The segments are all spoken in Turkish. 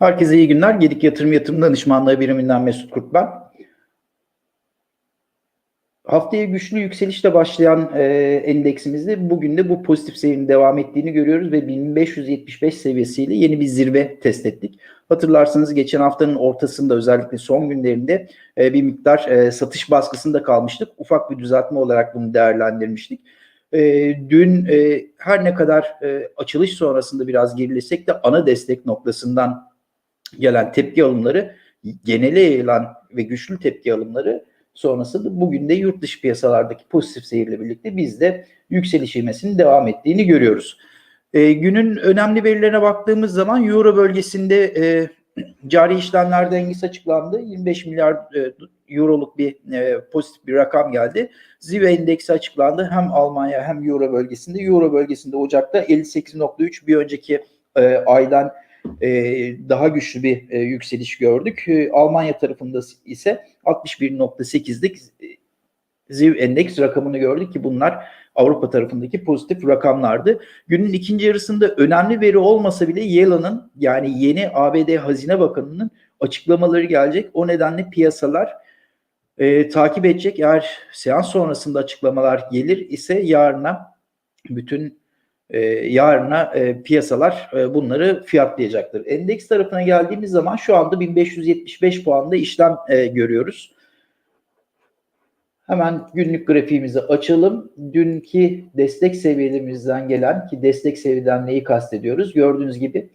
Herkese iyi günler. Gedik Yatırım Yatırım Danışmanlığı biriminden Mesut Kurt ben. Haftaya güçlü yükselişle başlayan e, endeksimizde bugün de bu pozitif seyrinin devam ettiğini görüyoruz ve 1575 seviyesiyle yeni bir zirve test ettik. Hatırlarsanız geçen haftanın ortasında özellikle son günlerinde e, bir miktar e, satış baskısında kalmıştık. Ufak bir düzeltme olarak bunu değerlendirmiştik. E, dün e, her ne kadar e, açılış sonrasında biraz gerilesek de ana destek noktasından gelen tepki alımları genele yayılan ve güçlü tepki alımları sonrasında bugün de yurt dışı piyasalardaki pozitif seyirle birlikte biz de yükseliş ivmesinin devam ettiğini görüyoruz. E, günün önemli verilerine baktığımız zaman Euro bölgesinde e, cari işlemler dengesi açıklandı. 25 milyar e, euroluk bir e, pozitif bir rakam geldi. Zive endeksi açıklandı. Hem Almanya hem Euro bölgesinde. Euro bölgesinde Ocak'ta 58.3 bir önceki e, aydan e, daha güçlü bir e, yükseliş gördük. E, Almanya tarafında ise 61.8'lik ZIV endeks rakamını gördük ki bunlar Avrupa tarafındaki pozitif rakamlardı. Günün ikinci yarısında önemli veri olmasa bile Yellen'ın yani yeni ABD Hazine Bakanı'nın açıklamaları gelecek. O nedenle piyasalar e, takip edecek. Eğer seans sonrasında açıklamalar gelir ise yarına bütün e, yarına e, piyasalar e, bunları fiyatlayacaktır. Endeks tarafına geldiğimiz zaman şu anda 1575 puanda işlem e, görüyoruz. Hemen günlük grafiğimizi açalım. Dünkü destek seviyelerimizden gelen ki destek seviyeden neyi kastediyoruz? Gördüğünüz gibi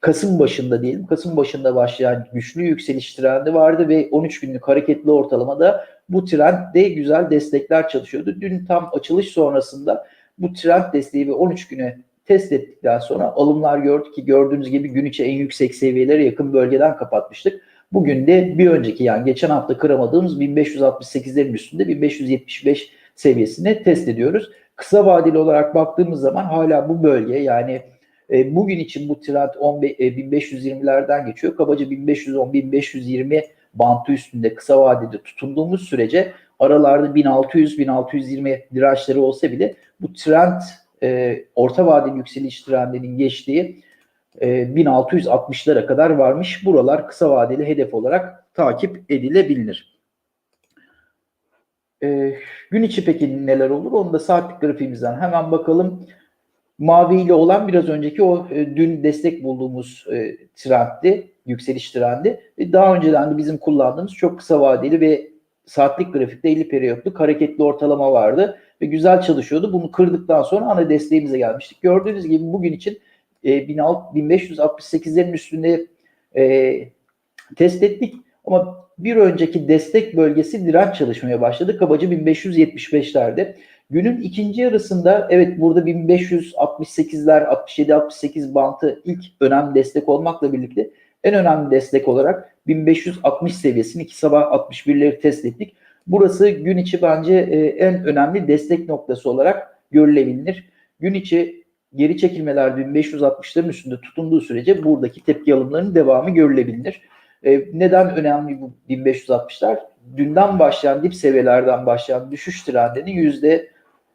Kasım başında diyelim. Kasım başında başlayan güçlü yükseliş trendi vardı ve 13 günlük hareketli ortalamada bu trendde güzel destekler çalışıyordu. Dün tam açılış sonrasında bu trend desteği ve 13 güne test ettikten sonra alımlar gördük ki gördüğünüz gibi gün içi en yüksek seviyelere yakın bölgeden kapatmıştık. Bugün de bir önceki yani geçen hafta kıramadığımız 1568'lerin üstünde 1575 seviyesini test ediyoruz. Kısa vadeli olarak baktığımız zaman hala bu bölge yani e, bugün için bu trend 15, e, 1520'lerden geçiyor. Kabaca 1510-1520 bantı üstünde kısa vadede tutunduğumuz sürece aralarda 1600-1620 dirençleri olsa bile bu trend e, orta vadeli yükseliş trendinin geçtiği e, 1660'lara kadar varmış. Buralar kısa vadeli hedef olarak takip edilebilir. E, gün içi peki neler olur? Onu da saatlik grafiğimizden hemen bakalım. Mavi ile olan biraz önceki o e, dün destek bulduğumuz e, trenddi, yükseliş trendi. E, daha önceden de bizim kullandığımız çok kısa vadeli ve saatlik grafikte 50 periyotluk hareketli ortalama vardı ve güzel çalışıyordu. Bunu kırdıktan sonra ana desteğimize gelmiştik. Gördüğünüz gibi bugün için e, 1568'lerin üstünde e, test ettik ama bir önceki destek bölgesi direnç çalışmaya başladı. Kabaca 1575'lerde. Günün ikinci yarısında evet burada 1568'ler 67-68 bantı ilk önemli destek olmakla birlikte en önemli destek olarak 1560 seviyesini ki sabah 61'leri test ettik. Burası gün içi bence e, en önemli destek noktası olarak görülebilir. Gün içi geri çekilmeler 1560'ların üstünde tutunduğu sürece buradaki tepki alımlarının devamı görülebilir. E, neden önemli bu 1560'lar? Dünden başlayan dip seviyelerden başlayan düşüş trendinin yüzde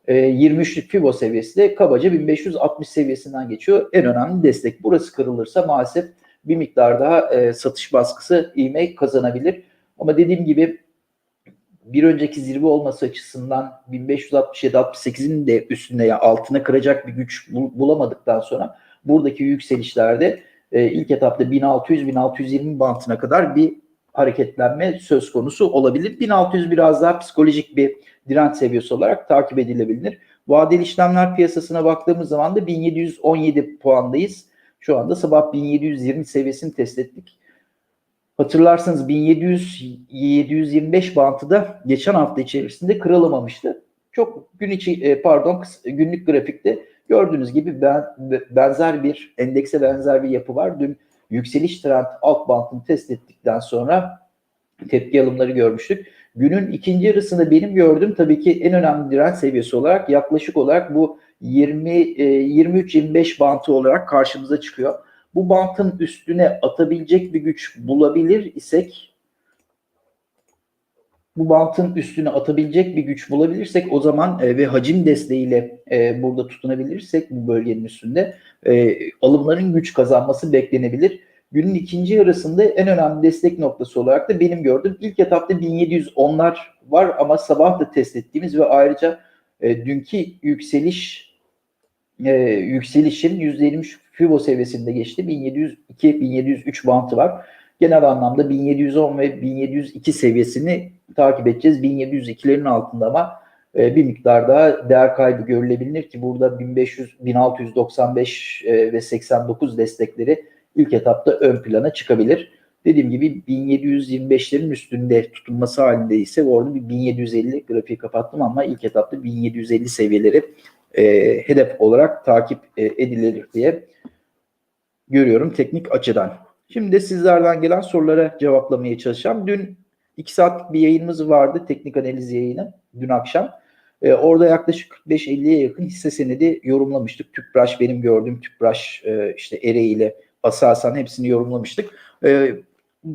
23'lük Fibo seviyesi de kabaca 1560 seviyesinden geçiyor. En önemli destek. Burası kırılırsa maalesef bir miktar daha e, satış baskısı ivme kazanabilir. Ama dediğim gibi bir önceki zirve olması açısından 1567-68'in de üstünde ya altına kıracak bir güç bulamadıktan sonra buradaki yükselişlerde e, ilk etapta 1600-1620 bantına kadar bir hareketlenme söz konusu olabilir. 1600 biraz daha psikolojik bir direnç seviyesi olarak takip edilebilir. Vadeli işlemler piyasasına baktığımız zaman da 1717 puandayız. Şu anda sabah 1720 seviyesini test ettik. Hatırlarsanız 1700-725 bantı da geçen hafta içerisinde kırılamamıştı. Çok gün içi e, pardon günlük grafikte gördüğünüz gibi ben, benzer bir endekse benzer bir yapı var. Dün yükseliş trend alt bantını test ettikten sonra tepki alımları görmüştük. Günün ikinci yarısında benim gördüğüm tabii ki en önemli direnç seviyesi olarak yaklaşık olarak bu 20 23-25 bantı olarak karşımıza çıkıyor. Bu bantın üstüne atabilecek bir güç bulabilir isek bu bantın üstüne atabilecek bir güç bulabilirsek o zaman e, ve hacim desteğiyle e, burada tutunabilirsek bu bölgenin üstünde e, alımların güç kazanması beklenebilir. Günün ikinci yarısında en önemli destek noktası olarak da benim gördüğüm ilk etapta 1710'lar var ama sabah da test ettiğimiz ve ayrıca e, dünkü yükseliş e, yükselişin %23 Fibo seviyesinde geçti. 1702-1703 bantı var. Genel anlamda 1710 ve 1702 seviyesini takip edeceğiz. 1702'lerin altında ama e, bir miktar daha değer kaybı görülebilir ki burada 1500, 1695 e, ve 89 destekleri ilk etapta ön plana çıkabilir. Dediğim gibi 1725'lerin üstünde tutunması halinde ise orada bir 1750 grafiği kapattım ama ilk etapta 1750 seviyeleri e, hedef olarak takip e, edilir diye görüyorum teknik açıdan. Şimdi de sizlerden gelen sorulara cevaplamaya çalışacağım. Dün 2 saatlik bir yayınımız vardı. Teknik analiz yayını. Dün akşam. E, orada yaklaşık 45-50'ye yakın hisse senedi yorumlamıştık. Tüpraş benim gördüğüm Tüpraş e, işte Ere ile Aselsan hepsini yorumlamıştık. E,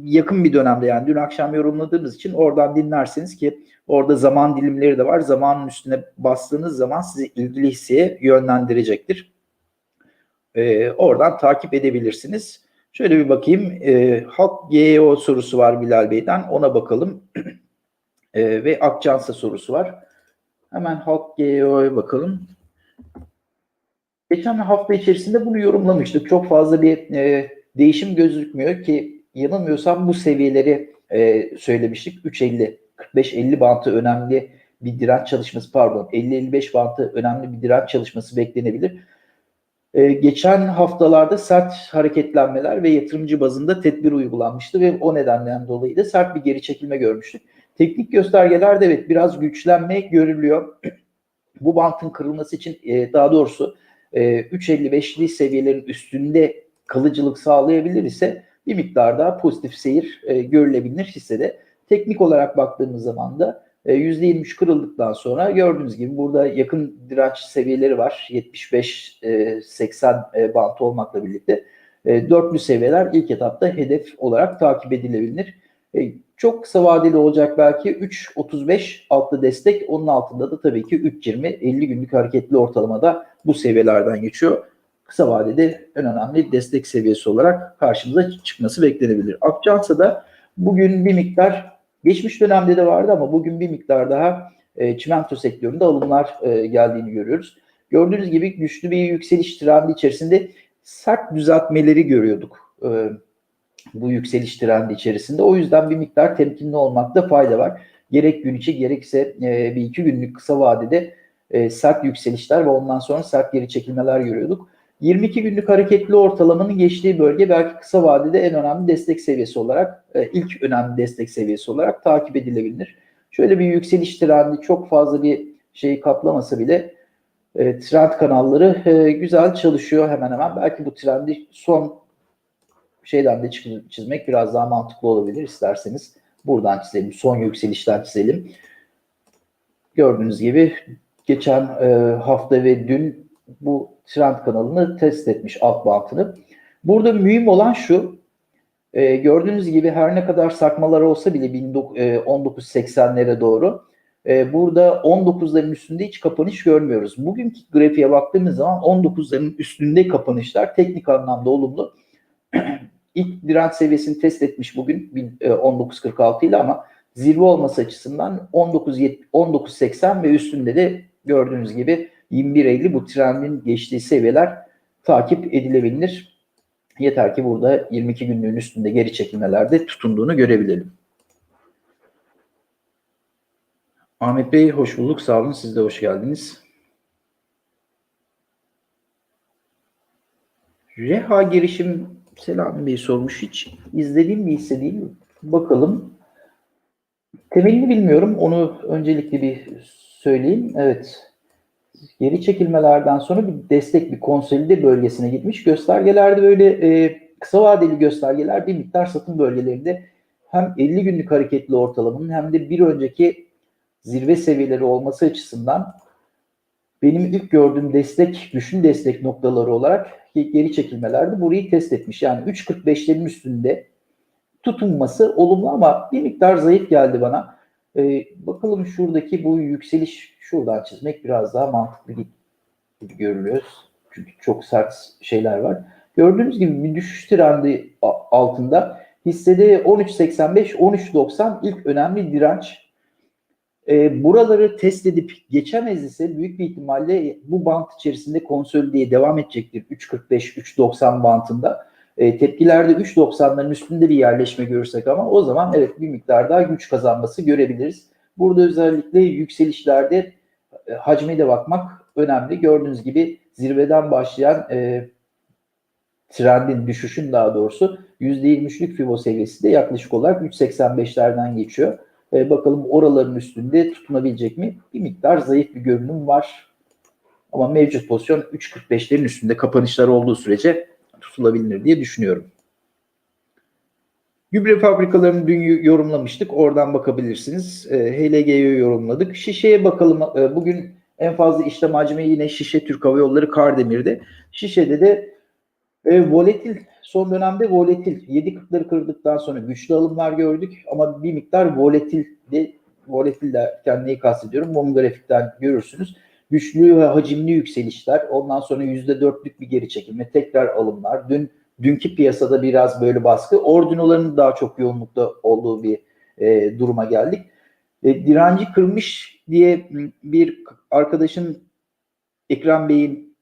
yakın bir dönemde yani dün akşam yorumladığımız için oradan dinlerseniz ki orada zaman dilimleri de var. Zamanın üstüne bastığınız zaman sizi ilgili hisseye yönlendirecektir. E, oradan takip edebilirsiniz. Şöyle bir bakayım. E, Halk GEO sorusu var Bilal Bey'den. Ona bakalım. E, ve Akçansa sorusu var. Hemen Halk GEO'ya bakalım. Geçen hafta içerisinde bunu yorumlamıştık. Çok fazla bir e, değişim gözükmüyor ki yanılmıyorsam bu seviyeleri e, söylemiştik. 3.50, 45-50 bantı önemli bir direnç çalışması pardon 50-55 bantı önemli bir direnç çalışması beklenebilir. Ee, geçen haftalarda sert hareketlenmeler ve yatırımcı bazında tedbir uygulanmıştı ve o nedenden dolayı da sert bir geri çekilme görmüştük. Teknik göstergelerde evet biraz güçlenme görülüyor. Bu bantın kırılması için e, daha doğrusu e, 3.55'li seviyelerin üstünde kalıcılık sağlayabilir ise bir miktar daha pozitif seyir e, görülebilir hissede. Teknik olarak baktığımız zaman da %23 kırıldıktan sonra gördüğünüz gibi burada yakın direnç seviyeleri var. 75-80 bantı olmakla birlikte. Dörtlü seviyeler ilk etapta hedef olarak takip edilebilir. Çok kısa vadeli olacak belki 3.35 altlı destek. Onun altında da tabii ki 3.20 50 günlük hareketli ortalamada bu seviyelerden geçiyor. Kısa vadede en önemli destek seviyesi olarak karşımıza çıkması beklenebilir. Akçansa da bugün bir miktar Geçmiş dönemde de vardı ama bugün bir miktar daha e, çimento sektöründe alımlar e, geldiğini görüyoruz. Gördüğünüz gibi güçlü bir yükseliş trendi içerisinde sert düzeltmeleri görüyorduk e, bu yükseliş trendi içerisinde. O yüzden bir miktar temkinli olmakta fayda var. Gerek gün içi gerekse e, bir iki günlük kısa vadede e, sert yükselişler ve ondan sonra sert geri çekilmeler görüyorduk. 22 günlük hareketli ortalamanın geçtiği bölge belki kısa vadede en önemli destek seviyesi olarak, e, ilk önemli destek seviyesi olarak takip edilebilir. Şöyle bir yükseliş trendi çok fazla bir şeyi kaplamasa bile e, trend kanalları e, güzel çalışıyor hemen hemen. Belki bu trendi son şeyden de çizmek biraz daha mantıklı olabilir isterseniz. Buradan çizelim. Son yükselişten çizelim. Gördüğünüz gibi geçen hafta ve dün bu trend kanalını test etmiş alt bantını. Burada mühim olan şu, e, gördüğünüz gibi her ne kadar sarkmalar olsa bile 1980'lere e, doğru e, burada 19'ların üstünde hiç kapanış görmüyoruz. Bugünkü grafiğe baktığımız zaman 19'ların üstünde kapanışlar teknik anlamda olumlu. İlk direnç seviyesini test etmiş bugün 19.46 e, ile ama zirve olması açısından 19.80 ve üstünde de gördüğünüz gibi 21.50 bu trendin geçtiği seviyeler takip edilebilir. Yeter ki burada 22 günlüğün üstünde geri çekilmelerde tutunduğunu görebilelim. Ahmet Bey hoş bulduk. Sağ olun. Siz de hoş geldiniz. Reha girişim Selami Bey sormuş. Hiç izlediğim bir hisse değil. Bakalım. Temelini bilmiyorum. Onu öncelikle bir söyleyeyim. Evet geri çekilmelerden sonra bir destek, bir konsolide bölgesine gitmiş. Göstergelerde böyle e, kısa vadeli göstergeler bir miktar satım bölgelerinde hem 50 günlük hareketli ortalamanın hem de bir önceki zirve seviyeleri olması açısından benim ilk gördüğüm destek, düşün destek noktaları olarak geri çekilmelerde burayı test etmiş. Yani 3.45'lerin üstünde tutunması olumlu ama bir miktar zayıf geldi bana. Ee, bakalım şuradaki bu yükseliş şuradan çizmek biraz daha mantıklı gibi görülüyor. Çünkü çok sert şeyler var. Gördüğünüz gibi bir düşüş trendi altında. Hissede 13.85, 13.90 ilk önemli direnç. E, buraları test edip geçemez ise büyük bir ihtimalle bu bant içerisinde konsolideye devam edecektir. 3.45, 3.90 bantında. E, tepkilerde 3.90'ların üstünde bir yerleşme görürsek ama o zaman evet bir miktar daha güç kazanması görebiliriz. Burada özellikle yükselişlerde e, hacme de bakmak önemli. Gördüğünüz gibi zirveden başlayan e, trendin düşüşün daha doğrusu %23'lük FIBO seviyesi de yaklaşık olarak 3.85'lerden geçiyor. E, bakalım oraların üstünde tutunabilecek mi? Bir miktar zayıf bir görünüm var. Ama mevcut pozisyon 3.45'lerin üstünde kapanışlar olduğu sürece tutulabilir diye düşünüyorum. Gübre fabrikalarını dün yorumlamıştık. Oradan bakabilirsiniz. E, HLG'yi yorumladık. Şişeye bakalım. E, bugün en fazla işlem hacmi yine Şişe Türk Hava Yolları Kardemir'de. Şişe'de de e, volatil son dönemde volatil 7.40'ları kırdıktan sonra güçlü alımlar gördük ama bir miktar. Volatil derken neyi kastediyorum? Mum grafikten görürsünüz. Güçlü ve hacimli yükselişler. Ondan sonra %4'lük bir geri çekilme. Tekrar alımlar. Dün dünkü piyasada biraz böyle baskı. Ordinoların daha çok yoğunlukta olduğu bir e, duruma geldik. E, direnci kırmış diye bir arkadaşın Ekrem Bey'in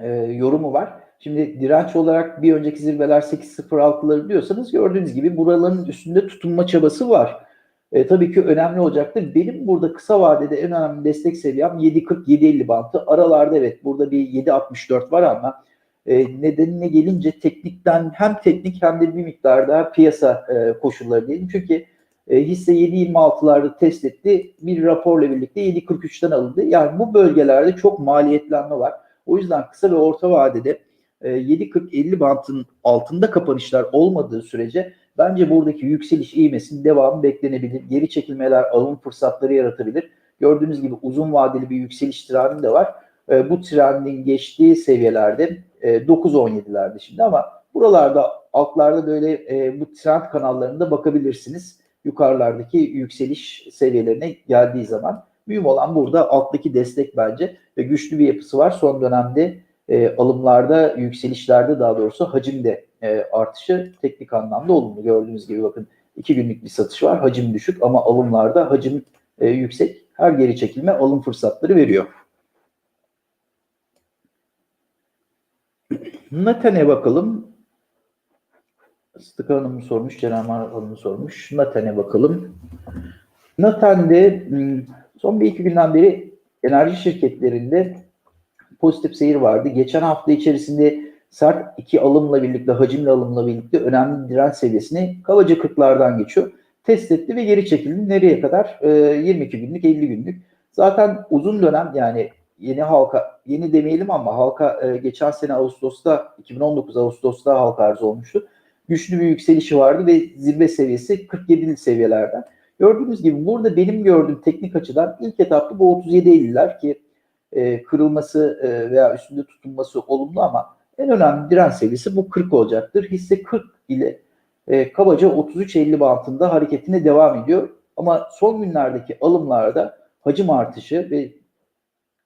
e, yorumu var. Şimdi direnç olarak bir önceki zirveler 8.06'ları diyorsanız gördüğünüz gibi buraların üstünde tutunma çabası var. E, tabii ki önemli olacaktır. Benim burada kısa vadede en önemli destek seviyem 7.40-7.50 bantı. Aralarda evet burada bir 7.64 var ama e, nedenine gelince teknikten hem teknik hem de bir miktar daha piyasa e, koşulları diyelim. Çünkü e, hisse 7.26'larda test etti. Bir raporla birlikte 7.43'ten alındı. Yani bu bölgelerde çok maliyetlenme var. O yüzden kısa ve orta vadede e, 7.40-50 bantın altında kapanışlar olmadığı sürece bence buradaki yükseliş ivmesinin devamı beklenebilir. Geri çekilmeler alım fırsatları yaratabilir. Gördüğünüz gibi uzun vadeli bir yükseliş trendi de var. E, bu trendin geçtiği seviyelerde e, 9-17'lerde şimdi ama buralarda altlarda böyle e, bu trend kanallarında bakabilirsiniz. Yukarılardaki yükseliş seviyelerine geldiği zaman mühim olan burada alttaki destek bence ve güçlü bir yapısı var. Son dönemde e, alımlarda, yükselişlerde daha doğrusu hacimde e, artışı teknik anlamda olumlu. Gördüğünüz gibi bakın iki günlük bir satış var. Hacim düşük ama alımlarda hacim e, yüksek. Her geri çekilme alım fırsatları veriyor. Naten'e bakalım. Sıtık Hanım sormuş, Ceren Hanım sormuş. Naten'e bakalım. Naten'de son bir iki günden beri enerji şirketlerinde pozitif seyir vardı. Geçen hafta içerisinde sert iki alımla birlikte, hacimli alımla birlikte önemli direnç seviyesini kabaca 40'lardan geçiyor. Test etti ve geri çekildi. Nereye kadar? Ee, 22 günlük, 50 günlük. Zaten uzun dönem yani yeni halka, yeni demeyelim ama halka e, geçen sene Ağustos'ta, 2019 Ağustos'ta halka arz olmuştu. Güçlü bir yükselişi vardı ve zirve seviyesi 47'li seviyelerden. Gördüğünüz gibi burada benim gördüğüm teknik açıdan ilk etapta bu 37.50'ler ki e, kırılması e, veya üstünde tutunması olumlu ama en önemli direnç seviyesi bu 40 olacaktır. Hisse 40 ile e, kabaca 33.50 bantında hareketine devam ediyor. Ama son günlerdeki alımlarda hacim artışı ve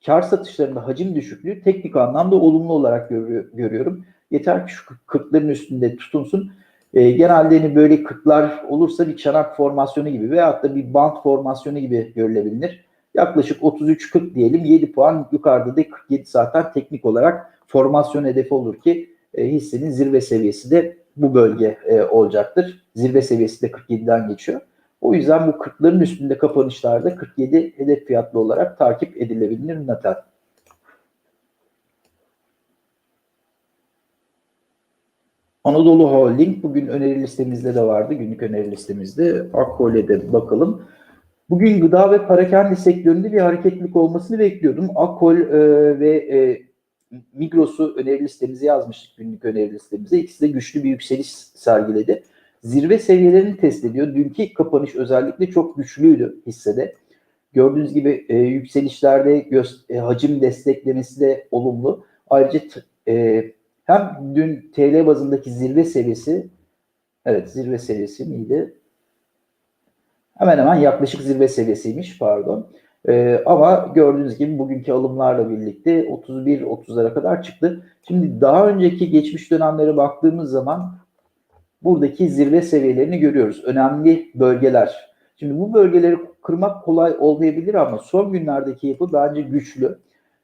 kar satışlarında hacim düşüklüğü teknik anlamda olumlu olarak görüyor, görüyorum. Yeter ki şu 40'ların üstünde tutunsun. E, genelde hani böyle 40'lar olursa bir çanak formasyonu gibi veyahut da bir bant formasyonu gibi görülebilir. Yaklaşık 33-40 diyelim 7 puan yukarıda da 47 zaten teknik olarak formasyon hedefi olur ki e, hissenin zirve seviyesi de bu bölge e, olacaktır. Zirve seviyesi de 47'den geçiyor. O yüzden bu 40'ların üstünde kapanışlarda 47 hedef fiyatlı olarak takip edilebilir Natal. Anadolu Holding bugün öneri listemizde de vardı. Günlük öneri listemizde. Akkol'e de bakalım. Bugün gıda ve parakende sektöründe bir hareketlilik olmasını bekliyordum. Akkol e, ve e, Migros'u öneri listemize yazmıştık günlük öneri listemize. İkisi de güçlü bir yükseliş sergiledi. Zirve seviyelerini test ediyor. Dünkü kapanış özellikle çok güçlüydü hissede. Gördüğünüz gibi e, yükselişlerde e, hacim desteklemesi de olumlu. Ayrıca e, hem dün TL bazındaki zirve seviyesi evet zirve seviyesi miydi? Hemen hemen yaklaşık zirve seviyesiymiş pardon. E, ama gördüğünüz gibi bugünkü alımlarla birlikte 31-30'lara kadar çıktı. Şimdi daha önceki geçmiş dönemlere baktığımız zaman buradaki zirve seviyelerini görüyoruz. Önemli bölgeler. Şimdi bu bölgeleri kırmak kolay olmayabilir ama son günlerdeki yapı bence güçlü.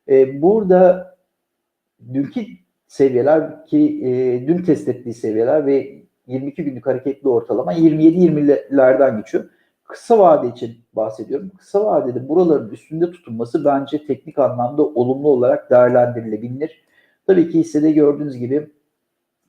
E, burada dünkü seviyeler ki e, dün test ettiği seviyeler ve 22 günlük hareketli ortalama 27-20'lerden geçiyor. Kısa vade için bahsediyorum. Kısa vadede buraların üstünde tutulması bence teknik anlamda olumlu olarak değerlendirilebilir. Tabii ki hissede gördüğünüz gibi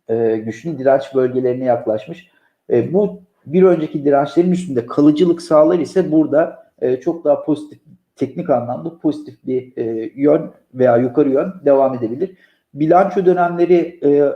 e, güçlü direnç bölgelerine yaklaşmış. E, bu bir önceki dirençlerin üstünde kalıcılık sağlar ise burada e, çok daha pozitif teknik anlamda pozitif bir e, yön veya yukarı yön devam edebilir. Bilanço dönemleri e,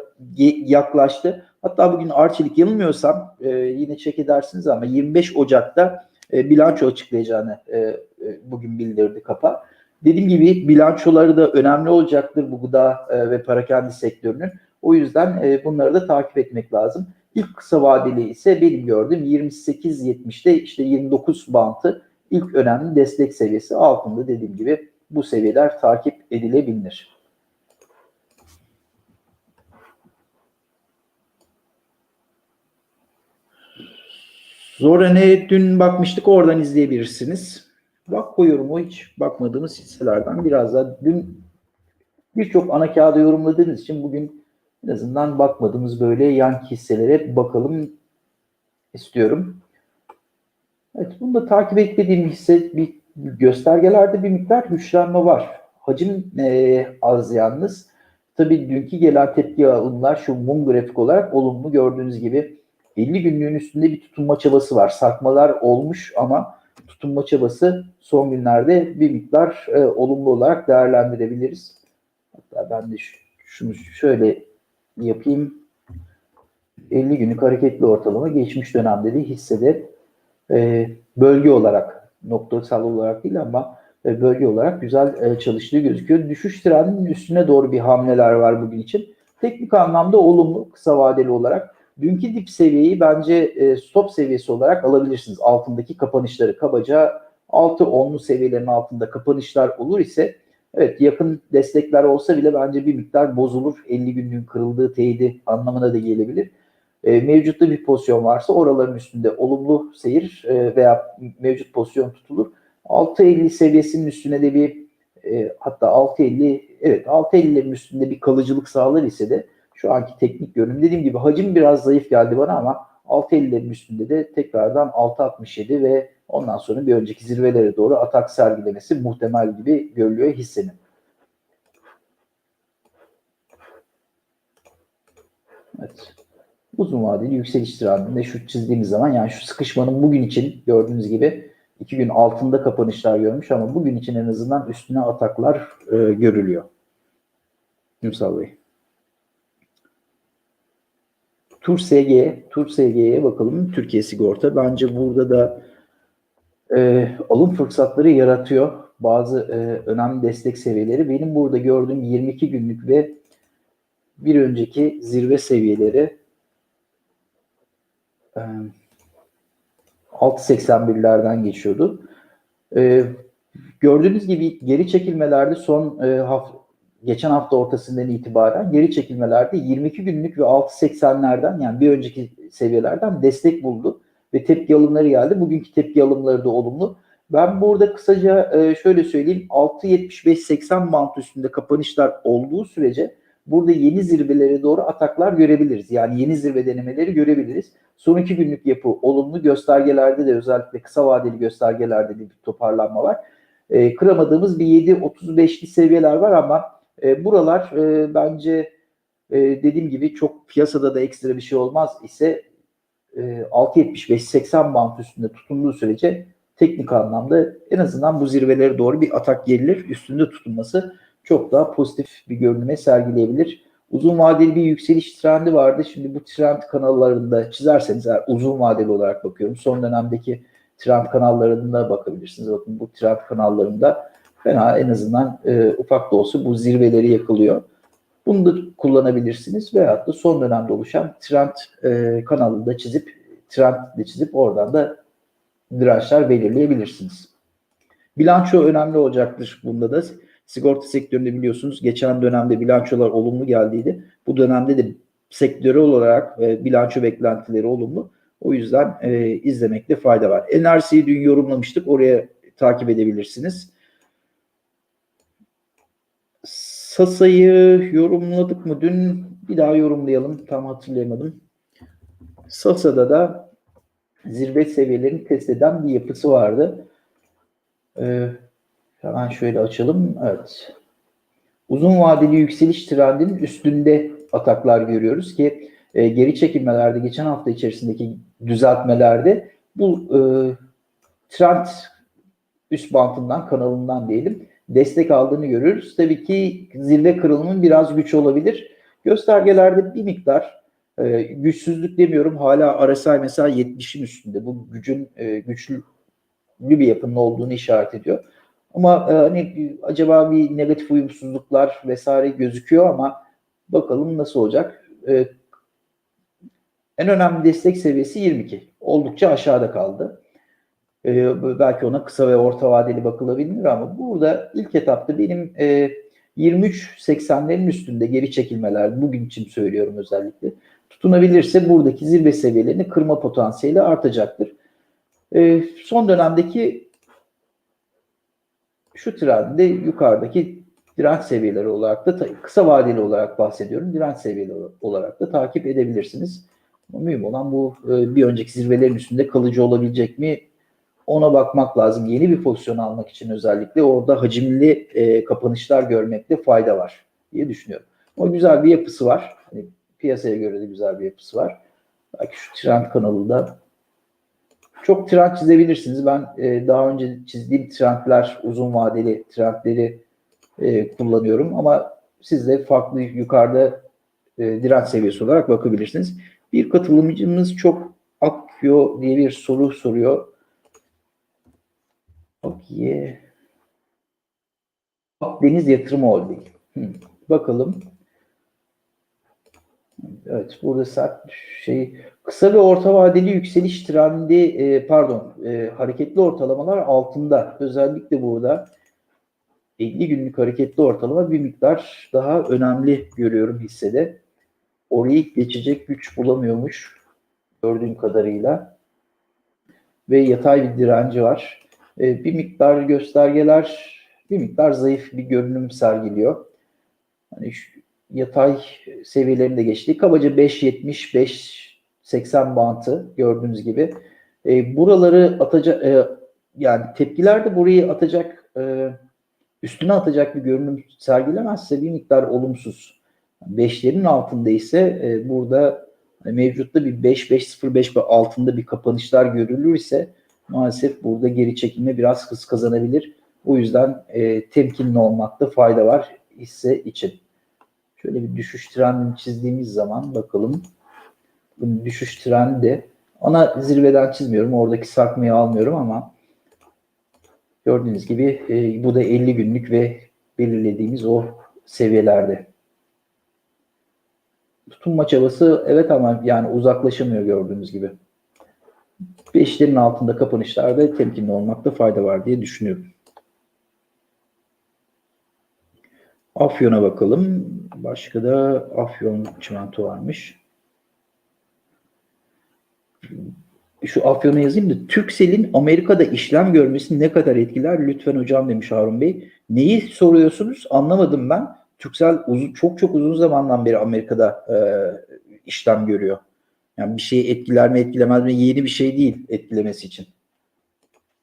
yaklaştı. Hatta bugün Arçelik yanılmıyorsam e, yine çek edersiniz ama 25 Ocak'ta e, bilanço açıklayacağını e, e, bugün bildirdi kapa. Dediğim gibi bilançoları da önemli olacaktır bu gıda e, ve parakende sektörünün. O yüzden e, bunları da takip etmek lazım. İlk kısa vadeli ise benim gördüğüm 28.70'te işte 29 bantı ilk önemli destek seviyesi altında dediğim gibi bu seviyeler takip edilebilir. Zoran'e dün bakmıştık oradan izleyebilirsiniz. Bak bu yorumu hiç bakmadığımız hisselerden biraz daha dün birçok ana kağıda yorumladığınız için bugün en azından bakmadığımız böyle yan hisselere bakalım istiyorum. Evet, bunu da takip etmediğim hisse bir göstergelerde bir miktar güçlenme var. Hacim e, az yalnız. Tabii dünkü gelen tepki alımlar şu mum grafik olarak olumlu gördüğünüz gibi 50 günlüğün üstünde bir tutunma çabası var. Sarkmalar olmuş ama tutunma çabası son günlerde bir miktar e, olumlu olarak değerlendirebiliriz. Hatta ben de şunu şöyle yapayım. 50 günlük hareketli ortalama geçmiş dönemde de hissede e, bölge olarak noktasal olarak değil ama e, bölge olarak güzel e, çalıştığı gözüküyor. Düşüş trendinin üstüne doğru bir hamleler var bugün için. Teknik anlamda olumlu kısa vadeli olarak. Dünkü dip seviyeyi bence e, stop seviyesi olarak alabilirsiniz. Altındaki kapanışları kabaca 6-10'lu seviyelerin altında kapanışlar olur ise evet yakın destekler olsa bile bence bir miktar bozulur. 50 günlüğün kırıldığı teyidi anlamına da gelebilir. E, mevcutta bir pozisyon varsa oraların üstünde olumlu seyir e, veya mevcut pozisyon tutulur. 6.50 seviyesinin üstüne de bir e, hatta 6.50 evet 6.50'lerin üstünde bir kalıcılık sağlar ise de şu anki teknik görünüm dediğim gibi hacim biraz zayıf geldi bana ama 6.50'lerin üstünde de tekrardan 6.67 ve ondan sonra bir önceki zirvelere doğru atak sergilemesi muhtemel gibi görülüyor hissenin. Evet. Uzun vadeli yükseliş trendinde şu çizdiğimiz zaman yani şu sıkışmanın bugün için gördüğünüz gibi iki gün altında kapanışlar görmüş ama bugün için en azından üstüne ataklar e, görülüyor. Ünsal Bey. Tur SG, Tur SG'ye bakalım. Türkiye Sigorta. Bence burada da e, alım fırsatları yaratıyor. Bazı e, önemli destek seviyeleri. Benim burada gördüğüm 22 günlük ve bir önceki zirve seviyeleri e, 6.81'lerden geçiyordu. E, gördüğünüz gibi geri çekilmelerde son e, hafta geçen hafta ortasından itibaren geri çekilmelerde 22 günlük ve 6.80'lerden yani bir önceki seviyelerden destek buldu ve tepki alımları geldi. Bugünkü tepki alımları da olumlu. Ben burada kısaca e, şöyle söyleyeyim 6.75-80 bant üstünde kapanışlar olduğu sürece burada yeni zirvelere doğru ataklar görebiliriz. Yani yeni zirve denemeleri görebiliriz. Son iki günlük yapı olumlu göstergelerde de özellikle kısa vadeli göstergelerde de bir toparlanma var. E, kıramadığımız bir 7.35'li seviyeler var ama e, buralar e, bence e, dediğim gibi çok piyasada da ekstra bir şey olmaz ise e, 6.75-80 bant üstünde tutunduğu sürece teknik anlamda en azından bu zirvelere doğru bir atak gelir. Üstünde tutunması çok daha pozitif bir görünüme sergileyebilir. Uzun vadeli bir yükseliş trendi vardı. Şimdi bu trend kanallarında çizerseniz eğer uzun vadeli olarak bakıyorum. Son dönemdeki trend kanallarında bakabilirsiniz. Bakın bu trend kanallarında fena en azından e, ufak da olsa bu zirveleri yakılıyor. Bunu da kullanabilirsiniz veyahut da son dönemde oluşan trend e, kanalında çizip trend de çizip oradan da dirençler belirleyebilirsiniz. Bilanço önemli olacaktır bunda da. Sigorta sektöründe biliyorsunuz geçen dönemde bilançolar olumlu geldiydi. Bu dönemde de sektörel olarak e, bilanço beklentileri olumlu. O yüzden e, izlemekte fayda var. NRC'yi dün yorumlamıştık. Oraya takip edebilirsiniz. Sasa'yı yorumladık mı dün? Bir daha yorumlayalım. Tam hatırlayamadım. Sasa'da da zirve seviyelerini test eden bir yapısı vardı. Ee, hemen şöyle açalım. Evet. Uzun vadeli yükseliş trendinin üstünde ataklar görüyoruz ki e, geri çekilmelerde geçen hafta içerisindeki düzeltmelerde bu e, trend üst bantından kanalından diyelim destek aldığını görüyoruz. Tabii ki zirve kırılımın biraz güç olabilir. Göstergelerde bir miktar e, güçsüzlük demiyorum. Hala RSI mesela 70'in üstünde. Bu gücün e, güçlü bir yapının olduğunu işaret ediyor. Ama e, hani acaba bir negatif uyumsuzluklar vesaire gözüküyor ama bakalım nasıl olacak. E, en önemli destek seviyesi 22. Oldukça aşağıda kaldı. E, belki ona kısa ve orta vadeli bakılabilir ama burada ilk etapta benim e, 23.80'lerin üstünde geri çekilmeler bugün için söylüyorum özellikle tutunabilirse buradaki zirve seviyelerini kırma potansiyeli artacaktır. E, son dönemdeki şu trendde yukarıdaki direnç seviyeleri olarak da kısa vadeli olarak bahsediyorum. Direnç seviyeleri olarak da takip edebilirsiniz. Ama mühim olan bu e, bir önceki zirvelerin üstünde kalıcı olabilecek mi ona bakmak lazım. Yeni bir pozisyon almak için özellikle orada hacimli e, kapanışlar görmekte fayda var diye düşünüyorum. O güzel bir yapısı var. Hani piyasaya göre de güzel bir yapısı var. Belki şu trend kanalında çok trend çizebilirsiniz. Ben e, daha önce çizdiğim trendler, uzun vadeli trendleri e, kullanıyorum ama siz de farklı yukarıda e, direnç seviyesi olarak bakabilirsiniz. Bir katılımcımız çok akıyor diye bir soru soruyor. Okay. Deniz Yatırım Holding. Bakalım. Evet burada sert şey kısa ve orta vadeli yükseliş trendi e, pardon e, hareketli ortalamalar altında özellikle burada 50 günlük hareketli ortalama bir miktar daha önemli görüyorum hissede. Orayı geçecek güç bulamıyormuş gördüğüm kadarıyla. Ve yatay bir direnci var. E, bir miktar göstergeler bir miktar zayıf bir görünüm sergiliyor. Hani şu yatay seviyelerinde geçti. Kabaca 5.70 5.80 bantı gördüğünüz gibi. E, buraları atacak e, yani tepkiler de burayı atacak e, üstüne atacak bir görünüm sergilemezse bir miktar olumsuz. 5'lerin altında ise e, burada hani mevcutta bir 5 5.05 ve altında bir kapanışlar görülürse maalesef burada geri çekilme biraz hız kazanabilir. O yüzden e, temkinli olmakta fayda var hisse için. Şöyle bir düşüş trendini çizdiğimiz zaman bakalım. Bu düşüş trendi ana zirveden çizmiyorum. Oradaki sarkmayı almıyorum ama gördüğünüz gibi e, bu da 50 günlük ve belirlediğimiz o seviyelerde. Tutunma çabası evet ama yani uzaklaşamıyor gördüğünüz gibi. Beşlerin altında kapanışlarda temkinli olmakta fayda var diye düşünüyorum. Afyon'a bakalım. Başka da Afyon çimento varmış. Şu Afyon'a yazayım da Türksel'in Amerika'da işlem görmesi ne kadar etkiler? Lütfen hocam demiş Harun Bey. Neyi soruyorsunuz? Anlamadım ben. Türksel uzun, çok çok uzun zamandan beri Amerika'da e, işlem görüyor. Yani bir şeyi etkiler mi etkilemez mi yeni bir şey değil etkilemesi için.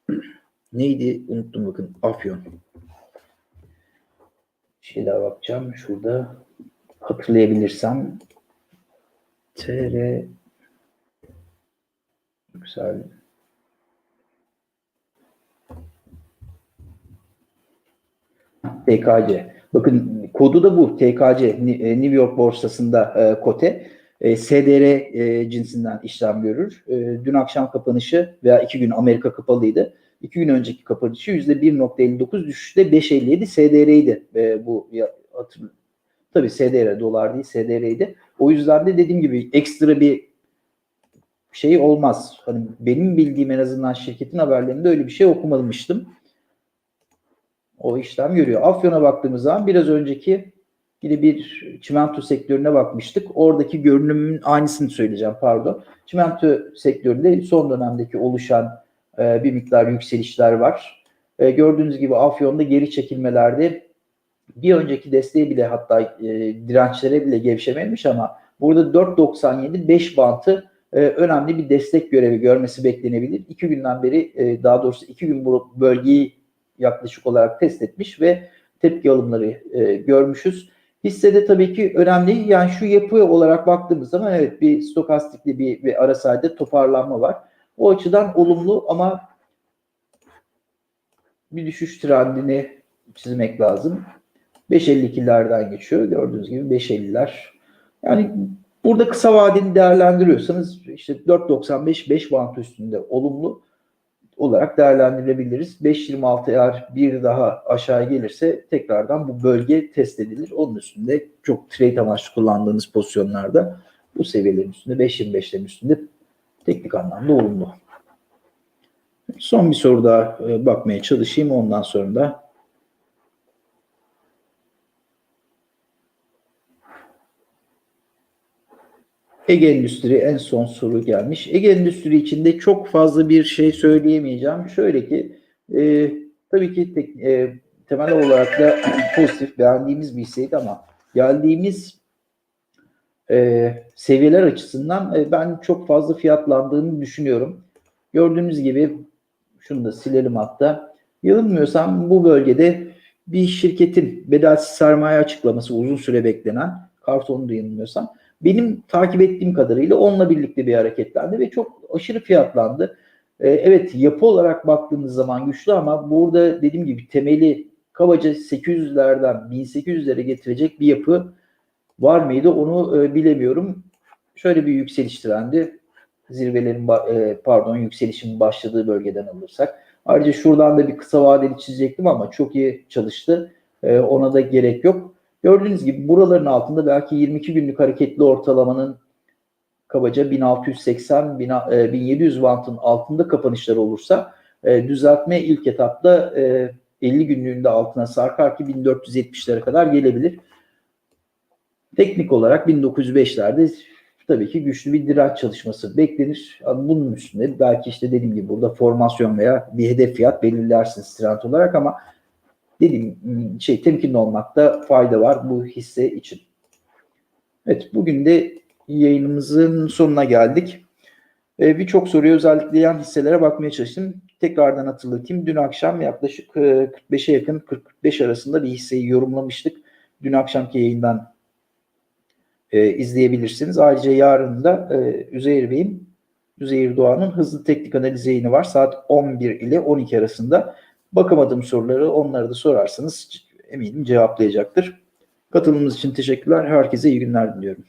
Neydi? Unuttum bakın. Afyon. Bir şey daha bakacağım. Şurada hatırlayabilirsem TR güzel TKC. Bakın kodu da bu. TKC New York borsasında e, kote. E, SDR e, cinsinden işlem görür. E, dün akşam kapanışı veya iki gün Amerika kapalıydı. İki gün önceki kapanışı %1.59 düşüşte 5.57 SDR'ydi e, bu ya, hatırlıyorum. Tabii SDR dolar değil SDR'ydi. O yüzden de dediğim gibi ekstra bir şey olmaz. Hani benim bildiğim en azından şirketin haberlerinde öyle bir şey okumamıştım. o işlem görüyor. Afyon'a baktığımız zaman biraz önceki yine bir çimento sektörüne bakmıştık. Oradaki görünümün aynısını söyleyeceğim pardon. Çimento sektöründe son dönemdeki oluşan e, bir miktar yükselişler var. E, gördüğünüz gibi Afyon'da geri çekilmelerde bir önceki desteği bile hatta e, dirençlere bile gevşememiş ama burada 4.97 5 bantı e, önemli bir destek görevi görmesi beklenebilir. İki günden beri e, daha doğrusu iki gün bu bölgeyi yaklaşık olarak test etmiş ve tepki alımları e, görmüşüz. Hissede tabii ki önemli. Yani şu yapı olarak baktığımız zaman evet bir stokastikli bir ve arasayda toparlanma var. O açıdan olumlu ama bir düşüş trendini çizmek lazım. 5.52'lerden geçiyor. Gördüğünüz gibi 5.50'ler. Yani burada kısa vadeli değerlendiriyorsanız işte 4.95 5 bant üstünde olumlu olarak değerlendirebiliriz. 5.26 eğer bir daha aşağı gelirse tekrardan bu bölge test edilir. Onun üstünde çok trade amaçlı kullandığınız pozisyonlarda bu seviyelerin üstünde 5.25'lerin üstünde teknik anlamda olumlu. Son bir soru daha e, bakmaya çalışayım. Ondan sonra da Ege Endüstri en son soru gelmiş. Ege Endüstri içinde çok fazla bir şey söyleyemeyeceğim. Şöyle ki e, tabii ki tek, e, temel olarak da pozitif beğendiğimiz bir hisseydi ama geldiğimiz e, seviyeler açısından e, ben çok fazla fiyatlandığını düşünüyorum. Gördüğünüz gibi şunu da silelim hatta. Yanılmıyorsam bu bölgede bir şirketin bedelsiz sermaye açıklaması uzun süre beklenen kartonu da yanılmıyorsam benim takip ettiğim kadarıyla onunla birlikte bir hareketlendi ve çok aşırı fiyatlandı. Ee, evet yapı olarak baktığımız zaman güçlü ama burada dediğim gibi temeli kabaca 800'lerden 1800'lere getirecek bir yapı var mıydı onu e, bilemiyorum. Şöyle bir yükseliş trendi zirvelerin e, pardon yükselişin başladığı bölgeden alırsak. Ayrıca şuradan da bir kısa vadeli çizecektim ama çok iyi çalıştı. E, ona da gerek yok. Gördüğünüz gibi buraların altında belki 22 günlük hareketli ortalamanın kabaca 1680 1700 bantın altında kapanışlar olursa e, düzeltme ilk etapta 50 günlüğünde altına sarkar ki 1470'lere kadar gelebilir. Teknik olarak 1905'lerde tabii ki güçlü bir direnç çalışması beklenir. Bunun üstünde belki işte dediğim gibi burada formasyon veya bir hedef fiyat belirlersiniz trend olarak ama dediğim şey temkinli olmakta fayda var bu hisse için. Evet bugün de yayınımızın sonuna geldik. Ee, Birçok soruyu özellikle yan hisselere bakmaya çalıştım. Tekrardan hatırlatayım. Dün akşam yaklaşık 45'e yakın 45 arasında bir hisseyi yorumlamıştık. Dün akşamki yayından e, izleyebilirsiniz. Ayrıca yarın da e, Üzeyir Bey'in Üzeyir Doğan'ın hızlı teknik analiz yayını var. Saat 11 ile 12 arasında. Bakamadığım soruları onları da sorarsanız eminim cevaplayacaktır. Katılımınız için teşekkürler. Herkese iyi günler diliyorum.